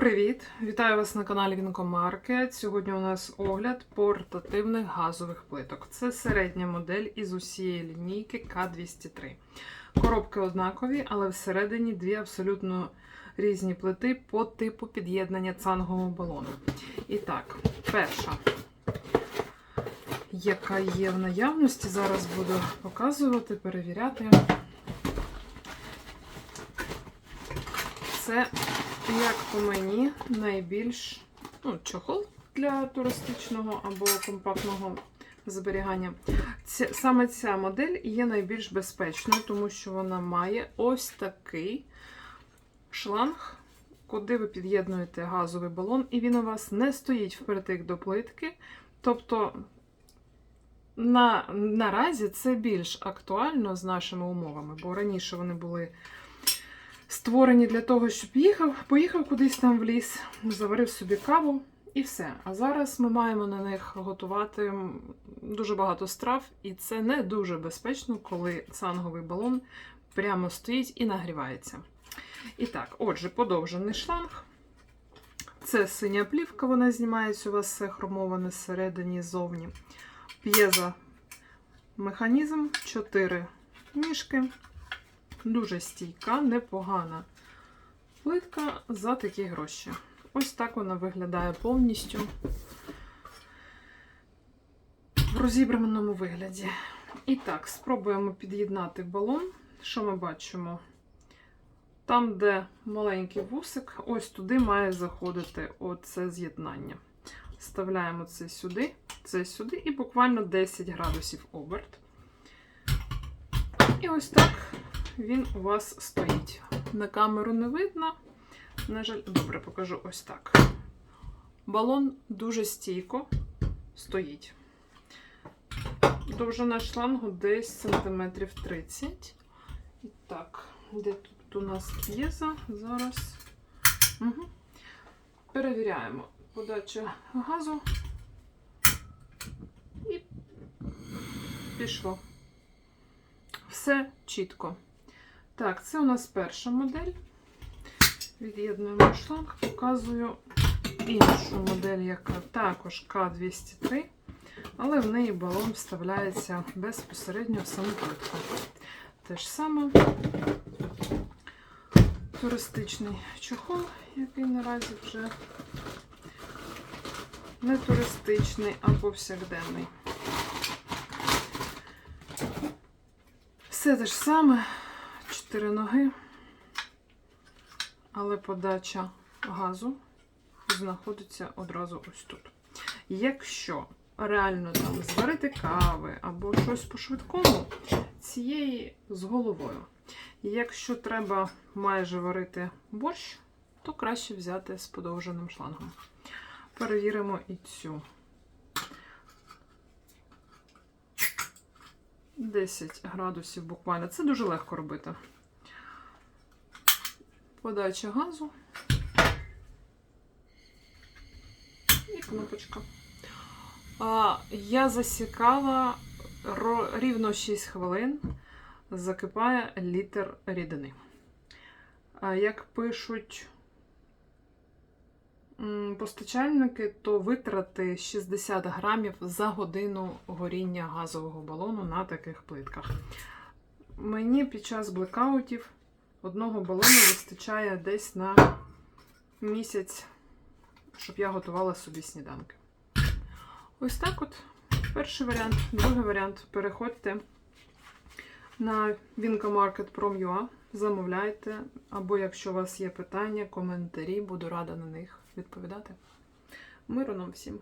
Привіт! Вітаю вас на каналі Вінкомаркет. Сьогодні у нас огляд портативних газових плиток. Це середня модель із усієї лінійки К203. Коробки однакові, але всередині дві абсолютно різні плити по типу під'єднання цангового балону. І так, перша, яка є в наявності, зараз буду показувати, перевіряти. Це як по мені, найбільш ну, чохол для туристичного або компактного зберігання. Ця, саме ця модель є найбільш безпечною, тому що вона має ось такий шланг, куди ви під'єднуєте газовий балон, і він у вас не стоїть впритик до плитки. Тобто, на, наразі це більш актуально з нашими умовами, бо раніше вони були створені для того, щоб їхав, поїхав кудись там в ліс, заварив собі каву і все. А зараз ми маємо на них готувати дуже багато страв, і це не дуже безпечно, коли цанговий балон прямо стоїть і нагрівається. І так, отже, подовжений шланг. Це синя плівка, вона знімається, у вас все хромоване зсередині ззовні. П'єза механізм, 4 ніжки. Дуже стійка, непогана плитка за такі гроші. Ось так вона виглядає повністю в розібраному вигляді. І так, спробуємо під'єднати балон. Що ми бачимо? Там, де маленький вусик, ось туди має заходити оце з'єднання. Вставляємо це сюди, це сюди, і буквально 10 градусів оберт. І ось так він у вас стоїть. На камеру не видно. На жаль, добре, покажу ось так. Балон дуже стійко стоїть. Довжина шлангу десь сантиметрів 30. І так, де тут у нас п'єза? Зараз. Угу. Перевіряємо подача газу. І пішло. Все чітко. Так, це у нас перша модель. Від'єднуємо шланг, показую іншу модель, яка також К203, але в неї балон вставляється безпосередньо в саму плитку. Те ж саме туристичний чохол, який наразі вже не туристичний, а повсякденний. Все те ж саме, чотири ноги, але подача газу знаходиться одразу ось тут. Якщо реально там зварити кави або щось по-швидкому, цієї з головою. Якщо треба майже варити борщ, то краще взяти з подовженим шлангом. Перевіримо і цю. 10 градусів буквально. Це дуже легко робити. Подача газу. І кнопочка. А, я засікала рівно 6 хвилин, закипає літр рідини. А, як пишуть постачальники, то витрати 60 грамів за годину горіння газового балону на таких плитках. Мені під час блекаутів одного балону вистачає десь на місяць, щоб я готувала собі сніданки. Ось так от. Перший варіант, другий варіант. Переходьте на Vincomarket.prom.ua, замовляйте, або якщо у вас є питання, коментарі, буду рада на них відповідати. Миру нам всім!